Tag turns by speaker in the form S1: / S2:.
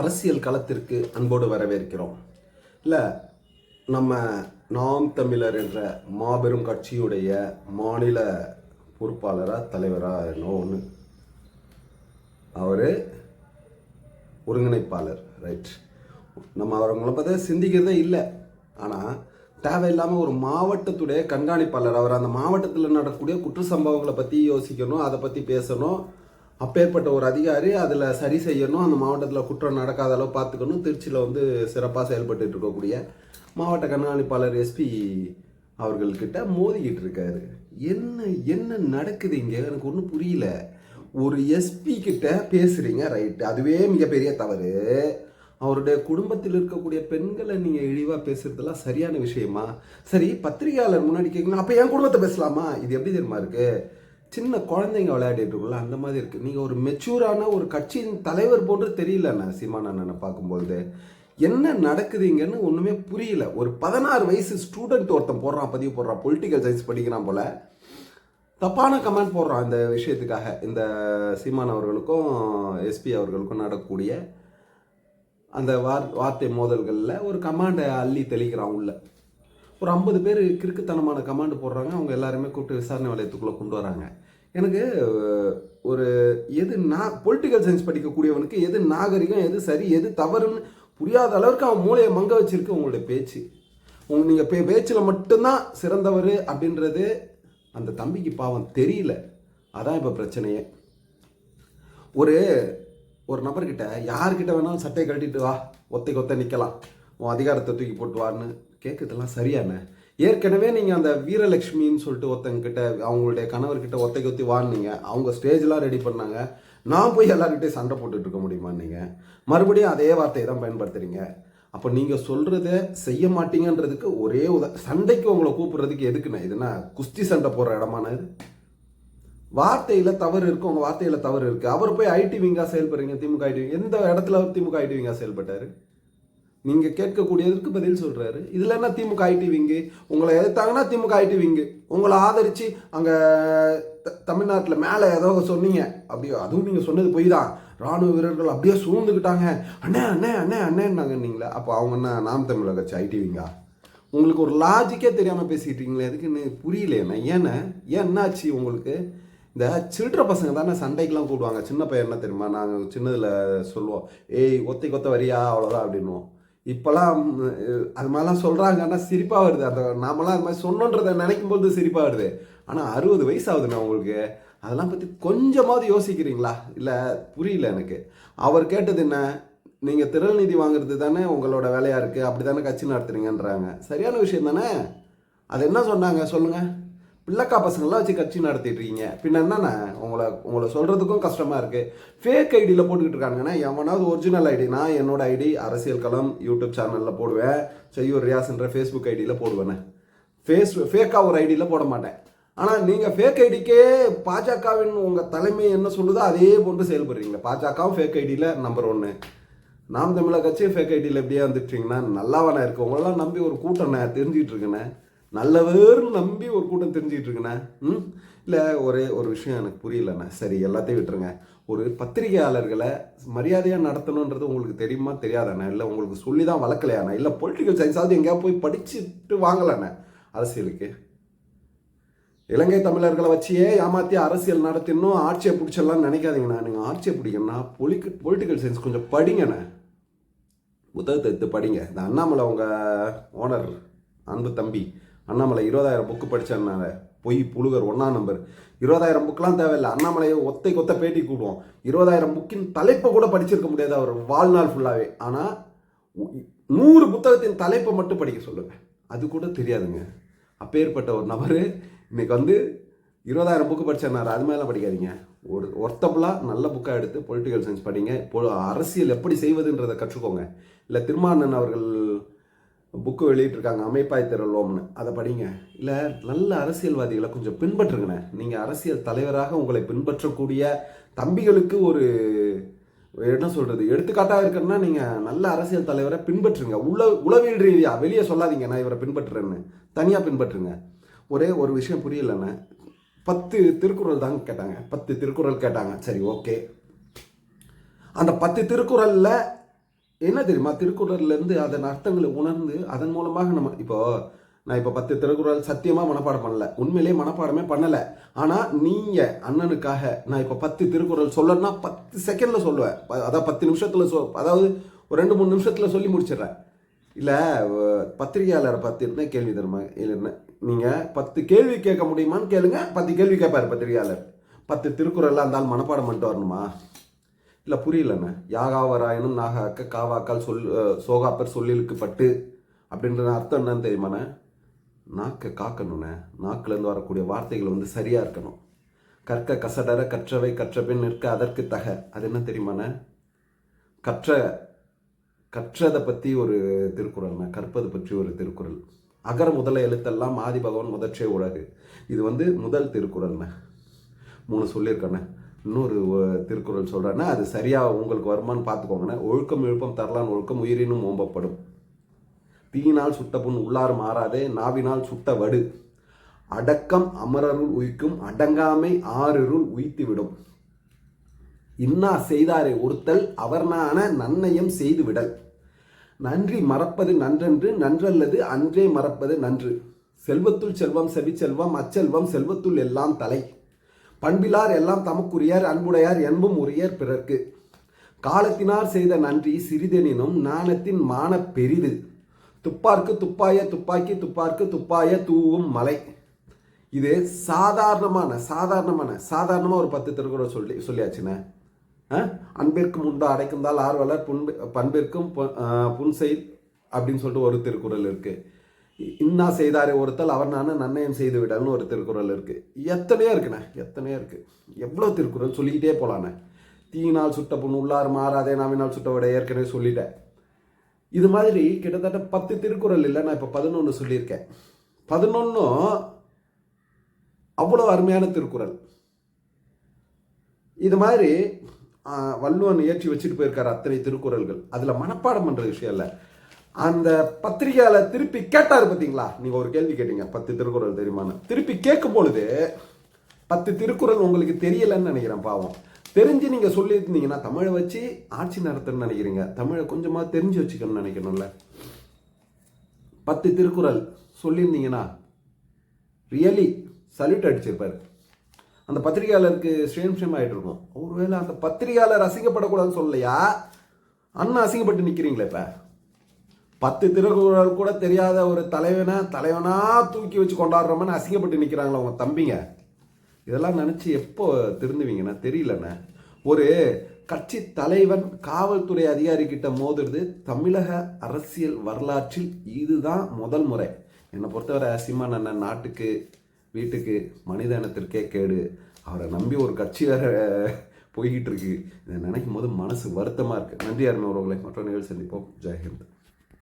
S1: அரசியல் களத்திற்கு அன்போடு வரவேற்கிறோம் இல்லை நம்ம நாம் தமிழர் என்ற மாபெரும் கட்சியுடைய மாநில பொறுப்பாளராக தலைவராக என்னோ ஒன்று அவர் ஒருங்கிணைப்பாளர் ரைட் நம்ம அவங்களை பார்த்தா சிந்திக்கிறதே இல்லை ஆனால் தேவையில்லாமல் ஒரு மாவட்டத்துடைய கண்காணிப்பாளர் அவர் அந்த மாவட்டத்தில் நடக்கக்கூடிய குற்ற சம்பவங்களை பற்றி யோசிக்கணும் அதை பற்றி பேசணும் அப்பேற்பட்ட ஒரு அதிகாரி அதில் சரி செய்யணும் அந்த மாவட்டத்தில் குற்றம் நடக்காத அளவு பார்த்துக்கணும் திருச்சியில் வந்து சிறப்பாக செயல்பட்டு இருக்கக்கூடிய மாவட்ட கண்காணிப்பாளர் எஸ்பி அவர்கள்கிட்ட மோதிக்கிட்டு இருக்காரு என்ன என்ன நடக்குது இங்கே எனக்கு ஒன்றும் புரியல ஒரு எஸ்பி கிட்ட பேசுகிறீங்க ரைட்டு அதுவே மிகப்பெரிய தவறு அவருடைய குடும்பத்தில் இருக்கக்கூடிய பெண்களை நீங்கள் இழிவாக பேசுறதுலாம் சரியான விஷயமா சரி பத்திரிகையாளர் முன்னாடி கேட்கணும் அப்போ என் குடும்பத்தை பேசலாமா இது எப்படி தெரியுமா இருக்குது சின்ன குழந்தைங்க விளையாடிட்டு இருக்கல அந்த மாதிரி இருக்குது நீங்கள் ஒரு மெச்சூரான ஒரு கட்சியின் தலைவர் போன்று தெரியல நான் பார்க்கும்போது என்ன நடக்குதுங்கன்னு ஒன்றுமே புரியல ஒரு பதினாறு வயசு ஸ்டூடெண்ட் ஒருத்தன் போடுறான் பதிவு போடுறான் பொலிட்டிக்கல் சயின்ஸ் படிக்கிறான் போல் தப்பான கமெண்ட் போடுறான் இந்த விஷயத்துக்காக இந்த சீமான் அவர்களுக்கும் எஸ்பி அவர்களுக்கும் நடக்கக்கூடிய அந்த வார் வார்த்தை மோதல்களில் ஒரு கமாண்டை அள்ளி தெளிக்கிறான் உள்ள ஒரு ஐம்பது பேர் கிறுக்குத்தனமான கமாண்டு போடுறாங்க அவங்க எல்லாருமே கூப்பிட்டு விசாரணை வலயத்துக்குள்ளே கொண்டு வராங்க எனக்கு ஒரு எது நா பொலிட்டிக்கல் சயின்ஸ் படிக்கக்கூடியவனுக்கு எது நாகரிகம் எது சரி எது தவறுன்னு புரியாத அளவுக்கு அவன் மூளையை மங்க வச்சிருக்கு உங்களுடைய பேச்சு உங்க நீங்கள் பே பேச்சில் மட்டும்தான் சிறந்தவர் அப்படின்றது அந்த தம்பிக்கு பாவம் தெரியல அதான் இப்போ பிரச்சனையே ஒரு ஒரு நபர்கிட்ட யார்கிட்ட வேணாலும் சட்டையை கட்டிட்டு வா ஒத்தைக்கு ஒத்த நிற்கலாம் உன் அதிகாரத்தை தூக்கி போட்டு வான்னு கேட்குறதுலாம் சரியான ஏற்கனவே நீங்கள் அந்த வீரலக்ஷ்மின்னு சொல்லிட்டு ஒருத்தங்கிட்ட அவங்களுடைய கணவர்கிட்ட ஒத்தைக்கு ஒத்தி வாழ்னீங்க அவங்க ஸ்டேஜ்லாம் ரெடி பண்ணாங்க நான் போய் எல்லாருக்கிட்டே சண்டை போட்டுட்டு இருக்க முடியுமா நீங்கள் மறுபடியும் அதே வார்த்தையை தான் பயன்படுத்துகிறீங்க அப்போ நீங்கள் சொல்கிறத செய்ய மாட்டீங்கன்றதுக்கு ஒரே உத சண்டைக்கு உங்களை கூப்பிடுறதுக்கு எதுக்குண்ணே இதுனா குஸ்தி சண்டை போடுற இடமான இது வார்த்தையில் தவறு இருக்குது உங்கள் வார்த்தையில் தவறு இருக்குது அவர் போய் ஐடி விங்காக செயல்படுறீங்க திமுக ஐடி எந்த இடத்துல திமுக ஐடி விங்காக செயல்பட்டார் நீங்கள் கேட்கக்கூடியதற்கு பதில் சொல்கிறாரு இதில் என்ன திமுக விங்கு உங்களை எதிர்த்தாங்கன்னா திமுக விங்கு உங்களை ஆதரித்து அங்கே தமிழ்நாட்டில் மேலே ஏதோ சொன்னீங்க அப்படியோ அதுவும் நீங்கள் சொன்னது போய் தான் ராணுவ வீரர்கள் அப்படியே சூழ்ந்துக்கிட்டாங்க அண்ணே அண்ணே அண்ணே அண்ணேன்னாங்க நீங்களே அப்போ அவங்க என்ன நாம் தமிழர் கட்சி விங்கா உங்களுக்கு ஒரு லாஜிக்கே தெரியாமல் பேசிக்கிட்டீங்களே புரியல என்ன ஏன்னா ஏன் என்னாச்சு உங்களுக்கு இந்த சில்ற பசங்க தானே சண்டைக்கெலாம் கூடுவாங்க சின்ன பையன் என்ன தெரியுமா நாங்கள் சின்னதில் சொல்லுவோம் ஏய் ஒத்தை கொத்த வரியா அவ்வளோதான் அப்படின்வோம் இப்போல்லாம் அது மாதிரிலாம் சொல்கிறாங்கன்னா சிரிப்பாக வருது அந்த நாமெல்லாம் அது மாதிரி சொன்னோன்றதை நினைக்கும் போது சிரிப்பாக வருது ஆனால் அறுபது வயசு ஆகுதுண்ணா உங்களுக்கு அதெல்லாம் பற்றி கொஞ்சமாவது யோசிக்கிறீங்களா இல்லை புரியல எனக்கு அவர் கேட்டது என்ன நீங்கள் திரள் நிதி வாங்குறது தானே உங்களோட வேலையாக இருக்குது அப்படி தானே கட்சி நடத்துறீங்கன்றாங்க சரியான விஷயம் தானே அது என்ன சொன்னாங்க சொல்லுங்கள் பிள்ளைக்கா பசங்களாம் வச்சு கட்சி நடத்திட்டு இருக்கீங்க பின்ன உங்களை உங்களை சொல்கிறதுக்கும் கஷ்டமாக இருக்குது ஃபேக் ஐடியில் போட்டுக்கிட்டு இருக்காங்கன்னா எவனாவது ஒரிஜினல் ஐடினா என்னோடய ஐடி அரசியல் களம் யூடியூப் சேனலில் போடுவேன் செய்யூர் ரியாஸ்ன்ற ஃபேஸ்புக் ஐடியில் போடுவேண்ணே ஃபேஸ் ஃபேக்காக ஒரு ஐடியில் போட மாட்டேன் ஆனால் நீங்கள் ஃபேக் ஐடிக்கே பாஜகவின் உங்கள் தலைமை என்ன சொல்லுதோ அதே போன்று செயல்படுறீங்க பாஜகவும் ஃபேக் ஐடியில் நம்பர் ஒன்று நாம் தமிழக கட்சியும் ஃபேக் ஐடியில் எப்படியே வந்துட்டீங்கன்னா நல்லாவானே இருக்கு உங்களெல்லாம் நம்பி ஒரு கூட்டம் தெரிஞ்சுக்கிட்டு இருக்கேனே நல்லவர்னு நம்பி ஒரு கூட்டம் தெரிஞ்சுக்கிட்டு இருக்கேண்ணே ம் இல்லை ஒரே ஒரு விஷயம் எனக்கு புரியலண்ணே சரி எல்லாத்தையும் விட்டுருங்க ஒரு பத்திரிகையாளர்களை மரியாதையாக நடத்தணுன்றது உங்களுக்கு தெரியுமா தெரியாதாண்ணே இல்லை உங்களுக்கு சொல்லி தான் வளர்க்கலையாண்ணே இல்லை பொலிட்டிக்கல் சயின்ஸாவது எங்கேயா போய் படிச்சுட்டு வாங்கலண்ணே அரசியலுக்கு இலங்கை தமிழர்களை வச்சியே ஏமாற்றி அரசியல் நடத்தினும் ஆட்சியை பிடிச்சிடலாம்னு நினைக்காதீங்கண்ணா நீங்கள் ஆட்சியை பிடிக்கணும்னா பொலிக்கு பொலிட்டிக்கல் சயின்ஸ் கொஞ்சம் படிங்கண்ணே புத்தகத்தை எடுத்து படிங்க இந்த அண்ணாமலை உங்கள் ஓனர் அன்பு தம்பி அண்ணாமலை இருபதாயிரம் புக்கு படித்தேன்னாரு பொய் புழுகர் ஒன்றா நம்பர் இருபதாயிரம் புக்கெலாம் தேவையில்லை அண்ணாமலையை ஒத்தை கொத்த பேட்டி கூடுவோம் இருபதாயிரம் புக்கின் தலைப்பை கூட படிச்சிருக்க முடியாது அவர் வாழ்நாள் ஃபுல்லாகவே ஆனால் நூறு புத்தகத்தின் தலைப்பை மட்டும் படிக்க சொல்லுங்கள் அது கூட தெரியாதுங்க அப்பேற்பட்ட ஒரு நபர் இன்றைக்கி வந்து இருபதாயிரம் புக்கு படித்தார் அது மாதிரிலாம் படிக்காதீங்க ஒரு ஒர்த்தபுளாக நல்ல புக்காக எடுத்து பொலிட்டிக்கல் சயின்ஸ் படிங்க இப்போ அரசியல் எப்படி செய்வதுன்றதை கற்றுக்கோங்க இல்லை திருமானன் அவர்கள் புக்கு வெளியிட்டிருக்காங்க அமைப்பாய் திரளோம்னு அதை படிங்க இல்லை நல்ல அரசியல்வாதிகளை கொஞ்சம் பின்பற்றுங்கண்ணே நீங்கள் அரசியல் தலைவராக உங்களை பின்பற்றக்கூடிய தம்பிகளுக்கு ஒரு என்ன சொல்கிறது எடுத்துக்காட்டாக இருக்கணுன்னா நீங்கள் நல்ல அரசியல் தலைவரை பின்பற்றுங்க உள்ள உளவியல் ரீதியாக வெளியே சொல்லாதீங்க நான் இவரை பின்பற்றுறேன்னு தனியாக பின்பற்றுங்க ஒரே ஒரு விஷயம் புரியலண்ணே பத்து திருக்குறள் தாங்க கேட்டாங்க பத்து திருக்குறள் கேட்டாங்க சரி ஓகே அந்த பத்து திருக்குறளில் என்ன தெரியுமா திருக்குறள்லேருந்து அதன் அர்த்தங்களை உணர்ந்து அதன் மூலமாக நம்ம இப்போ நான் இப்போ பத்து திருக்குறள் சத்தியமாக மனப்பாடம் பண்ணல உண்மையிலே மனப்பாடமே பண்ணலை ஆனால் நீங்கள் அண்ணனுக்காக நான் இப்போ பத்து திருக்குறள் சொல்லணும்னா பத்து செகண்டில் சொல்லுவேன் அதாவது பத்து நிமிஷத்தில் சொ அதாவது ஒரு ரெண்டு மூணு நிமிஷத்தில் சொல்லி முடிச்சிடுறேன் இல்லை பத்திரிகையாளர் பத்து கேள்வி தருமா இல்லைன்னா நீங்கள் பத்து கேள்வி கேட்க முடியுமான்னு கேளுங்க பத்து கேள்வி கேட்பார் பத்திரிகையாளர் பத்து திருக்குறள்லாம் இருந்தாலும் மனப்பாடம் பண்ணிட்டு வரணுமா இல்லை புரியலண்ணே யாகாவராயனும் நாகாக்க காவாக்கால் சொல் சோகாப்பர் சொல்லிலுக்கு பட்டு அப்படின்ற அர்த்தம் என்னன்னு தெரியுமாண்ணே நாக்கை காக்கணுண்ணே நாக்கிலேருந்து வரக்கூடிய வார்த்தைகள் வந்து சரியாக இருக்கணும் கற்க கசடர கற்றவை கற்றபின் நிற்க அதற்கு தக அது என்ன தெரியுமாண்ணே கற்ற கற்றதை பற்றி ஒரு திருக்குறள்ண்ண கற்பது பற்றி ஒரு திருக்குறள் அகர முதல எழுத்தெல்லாம் ஆதி பகவான் முதற்றே உலகு இது வந்து முதல் திருக்குறள்ண்ண மூணு சொல்லியிருக்கண்ணே இன்னொரு திருக்குறள் சொல்கிறாருன்னா அது சரியாக உங்களுக்கு வருமானு பார்த்துக்கோங்கண்ணே ஒழுக்கம் எழுப்பம் தரலான்னு ஒழுக்கம் உயிரினும் ஓம்பப்படும் தீயினால் சுட்ட புண் உள்ளாறு மாறாதே நாவினால் சுட்ட வடு அடக்கம் அமரருள் உயிக்கும் அடங்காமை ஆறுருள் உயித்து விடும் இன்னா செய்தாரை ஒருத்தல் அவர்னான நன்னயம் செய்து விடல் நன்றி மறப்பது நன்றன்று நன்றல்லது அன்றே மறப்பது நன்று செல்வத்துள் செல்வம் செவி செல்வம் அச்செல்வம் செல்வத்துள் எல்லாம் தலை பண்பிலார் எல்லாம் தமக்குரியார் அன்புடையார் என்பும் உரியர் பிறர்க்கு காலத்தினார் செய்த நன்றி சிறிதெனினும் நாணத்தின் மான பெரிது துப்பார்க்கு துப்பாய துப்பாக்கி துப்பார்க்கு துப்பாய தூவும் மலை இது சாதாரணமான சாதாரணமான சாதாரணமாக ஒரு பத்து திருக்குறள் சொல்லி சொல்லியாச்சுண்ணே அன்பிற்கும் அடைக்கும் தால் ஆர்வலர் புன்பு பண்பிற்கும் புன்செய் அப்படின்னு சொல்லிட்டு ஒரு திருக்குறள் இருக்குது இன்னா செய்தாரே ஒருத்தல் அவர் நான் நன்னயம் செய்து விடாங்கன்னு ஒரு திருக்குறள் இருக்குது எத்தனையோ இருக்குண்ணே எத்தனையோ இருக்குது எவ்வளோ திருக்குறள் சொல்லிக்கிட்டே போகலாண்ணே தீயினால் சுட்ட பொண்ணு உள்ளார் மாறாதே நாவினால் விட ஏற்கனவே சொல்லிட்டேன் இது மாதிரி கிட்டத்தட்ட பத்து திருக்குறள் இல்லை நான் இப்போ பதினொன்று சொல்லியிருக்கேன் பதினொன்றும் அவ்வளோ அருமையான திருக்குறள் இது மாதிரி வள்ளுவன் இயற்றி வச்சுட்டு போயிருக்கார் அத்தனை திருக்குறள்கள் அதில் மனப்பாடம் பண்ணுற விஷயம் இல்லை அந்த பத்திரிகையில திருப்பி கேட்டார் பார்த்தீங்களா நீங்கள் ஒரு கேள்வி கேட்டீங்க பத்து திருக்குறள் தெரியுமான்னு திருப்பி கேட்கும் பொழுது பத்து திருக்குறள் உங்களுக்கு தெரியலன்னு நினைக்கிறேன் பாவம் தெரிஞ்சு நீங்கள் சொல்லியிருந்தீங்கன்னா தமிழை வச்சு ஆட்சி நடத்தணும்னு நினைக்கிறீங்க தமிழை கொஞ்சமாக தெரிஞ்சு வச்சுக்கணும்னு நினைக்கணும்ல பத்து திருக்குறள் சொல்லியிருந்தீங்கன்னா ரியலி சல்யூட் அடிச்சிருப்பார் அந்த பத்திரிகையாளருக்கு ஸ்ரேம் ஸ்ரேம் ஆகிட்டு இருக்கும் ஒருவேளை அந்த பத்திரிகையாளர் அசிங்கப்படக்கூடாதுன்னு சொல்லலையா அண்ணன் அசிங்கப்பட்டு நிற்கிறீங்களே இப்போ பத்து திருக்குறள் கூட தெரியாத ஒரு தலைவனை தலைவனாக தூக்கி வச்சு கொண்டாடுறோம்னு அசிங்கப்பட்டு நிற்கிறாங்களா அவங்க தம்பிங்க இதெல்லாம் நினச்சி எப்போ திருந்துவீங்கண்ணா தெரியலண்ண ஒரு கட்சி தலைவன் காவல்துறை அதிகாரி கிட்ட மோதுறது தமிழக அரசியல் வரலாற்றில் இதுதான் முதல் முறை என்னை பொறுத்தவரை அசிமா நான் நாட்டுக்கு வீட்டுக்கு மனிதனத்திற்கே கேடு அவரை நம்பி ஒரு கட்சி வேற போய்கிட்டு இருக்கு இதை நினைக்கும் போது மனசு வருத்தமாக இருக்குது நன்றி அருமை உறவுகளை மற்ற நிகழ்ச்சி சந்திப்போம் ஜெயஹிந்த்